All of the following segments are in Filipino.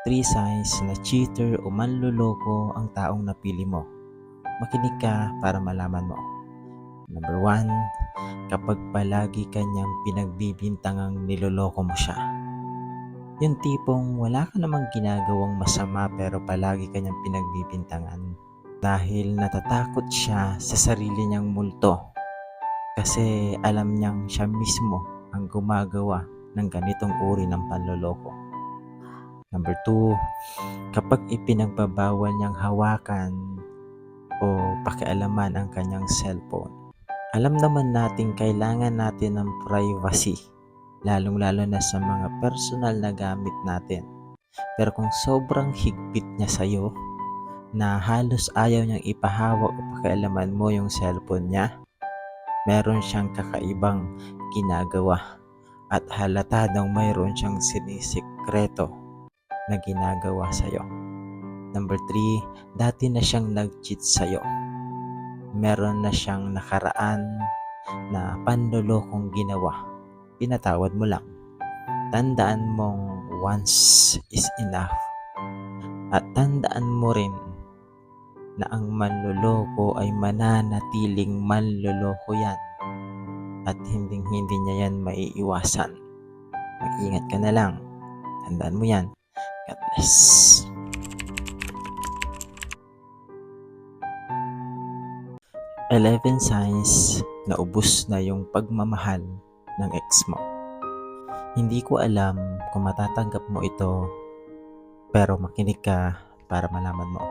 Three signs na cheater o manloloko ang taong napili mo. Makinig ka para malaman mo. Number one, kapag palagi kanyang pinagbibintangang niloloko mo siya. Yung tipong wala ka namang ginagawang masama pero palagi kanyang pinagbibintangan dahil natatakot siya sa sarili niyang multo kasi alam niyang siya mismo ang gumagawa ng ganitong uri ng panloloko. Number two, kapag ipinagbabawal niyang hawakan o pakialaman ang kanyang cellphone. Alam naman natin kailangan natin ng privacy, lalong-lalo na sa mga personal na gamit natin. Pero kung sobrang higpit niya sa'yo, na halos ayaw niyang ipahawak o pakialaman mo yung cellphone niya, meron siyang kakaibang ginagawa at halata daw mayroon siyang sinisikreto na ginagawa sa'yo. Number 3, dati na siyang nag-cheat sa'yo. Meron na siyang nakaraan na panlolokong ginawa. Pinatawad mo lang. Tandaan mong once is enough. At tandaan mo rin na ang manloloko ay mananatiling manloloko yan at hindi hindi niya yan maiiwasan. Mag-ingat ka na lang. Tandaan mo yan. God bless. Eleven signs na ubus na yung pagmamahal ng ex mo. Hindi ko alam kung matatanggap mo ito pero makinig ka para malaman mo.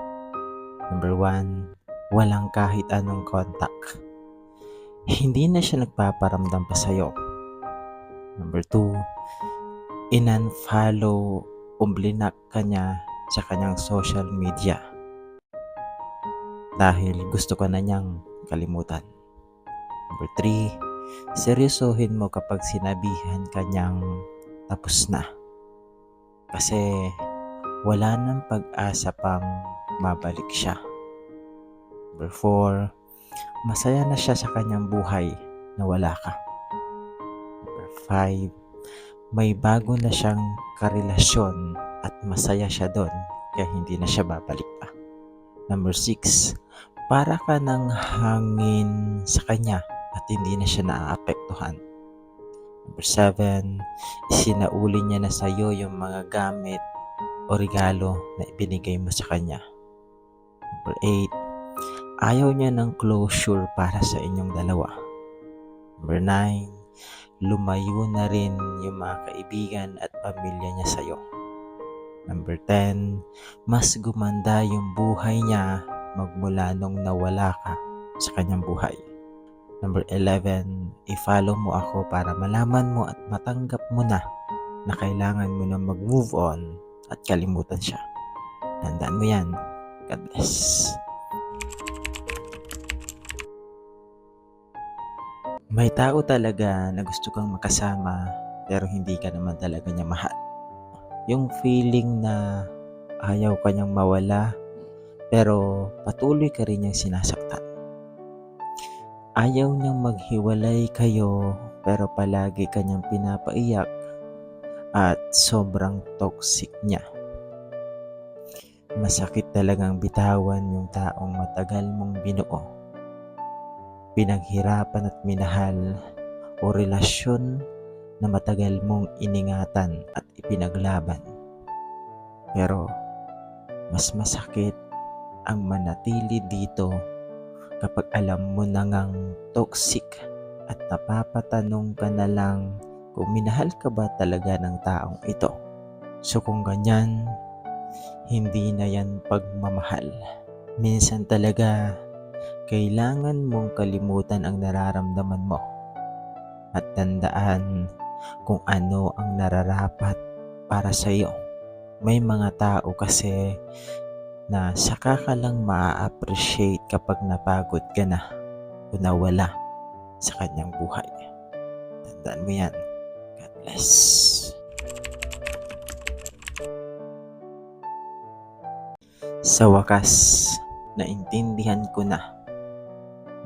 Number one, walang kahit anong contact. Hindi na siya nagpaparamdam pa sa'yo. Number two, in-unfollow o blinak ka sa kanyang social media. Dahil gusto ka na niyang kalimutan. Number three, seryosohin mo kapag sinabihan ka niyang tapos na. Kasi wala nang pag-asa pang mabalik siya. Number four, masaya na siya sa kanyang buhay na wala ka. Number five, may bago na siyang karelasyon at masaya siya doon kaya hindi na siya babalik pa. Number six, para ka ng hangin sa kanya at hindi na siya naaapektuhan. Number seven, isinauli niya na sa iyo yung mga gamit o regalo na ibinigay mo sa kanya. Number 8, ayaw niya ng closure para sa inyong dalawa. Number 9, lumayo na rin yung mga kaibigan at pamilya niya sa iyo. Number 10, mas gumanda yung buhay niya magmula nung nawala ka sa kanyang buhay. Number 11, i-follow mo ako para malaman mo at matanggap mo na na kailangan mo na mag-move on at kalimutan siya. Tandaan mo yan. God bless. May tao talaga na gusto kang makasama pero hindi ka naman talaga niya mahal. Yung feeling na ayaw ka niyang mawala pero patuloy ka rin niyang sinasaktan. Ayaw niyang maghiwalay kayo pero palagi kanyang pinapaiyak at sobrang toxic niya. Masakit talagang bitawan yung taong matagal mong binuo. Pinaghirapan at minahal o relasyon na matagal mong iningatan at ipinaglaban. Pero mas masakit ang manatili dito kapag alam mo na ngang toxic at napapatanong ka na lang kung minahal ka ba talaga ng taong ito. So kung ganyan, hindi na yan pagmamahal. Minsan talaga, kailangan mong kalimutan ang nararamdaman mo at tandaan kung ano ang nararapat para sa iyo. May mga tao kasi na saka ka lang ma-appreciate kapag napagod ka na o nawala sa kanyang buhay. Tandaan mo yan. God bless. Sa wakas, naintindihan ko na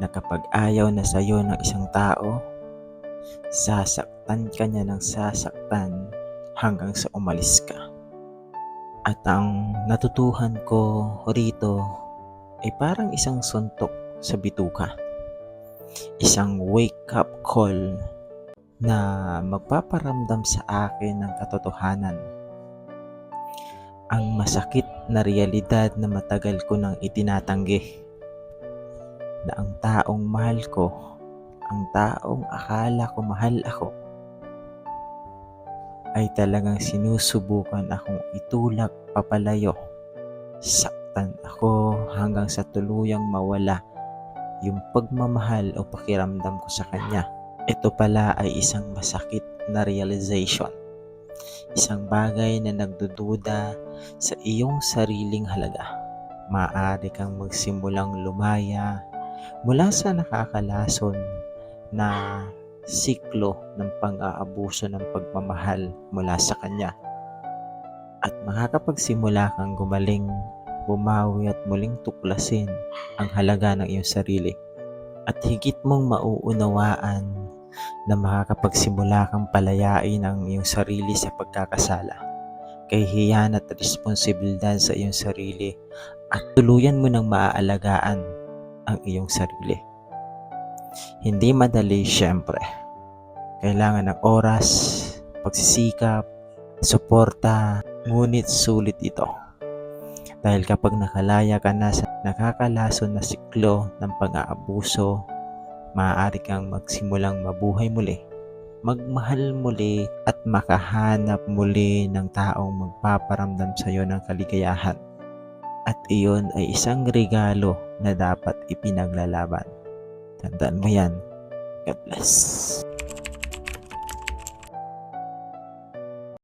na kapag ayaw na sa iyo ng isang tao, sasaktan ka niya ng sasaktan hanggang sa umalis ka. At ang natutuhan ko rito ay parang isang suntok sa bituka. Isang wake-up call na magpaparamdam sa akin ng katotohanan. Ang masakit na realidad na matagal ko nang itinatanggi. Na ang taong mahal ko, ang taong akala ko mahal ako, ay talagang sinusubukan akong itulak papalayo. Saktan ako hanggang sa tuluyang mawala yung pagmamahal o pakiramdam ko sa kanya. Ito pala ay isang masakit na realization. Isang bagay na nagdududa sa iyong sariling halaga. Maaari kang magsimulang lumaya mula sa nakakalason na siklo ng pang-aabuso ng pagmamahal mula sa kanya. At makakapagsimula kang gumaling, bumawi at muling tuklasin ang halaga ng iyong sarili. At higit mong mauunawaan na makakapagsimula kang palayain ang iyong sarili sa pagkakasala, kahihiyan at responsibilidad sa iyong sarili at tuluyan mo ng maaalagaan ang iyong sarili. Hindi madali syempre. Kailangan ng oras, pagsisikap, suporta, ngunit sulit ito. Dahil kapag nakalaya ka na sa nakakalason na siklo ng pang-aabuso, maaari kang magsimulang mabuhay muli, magmahal muli at makahanap muli ng taong magpaparamdam sa iyo ng kaligayahan. At iyon ay isang regalo na dapat ipinaglalaban. Tandaan mo yan. God bless.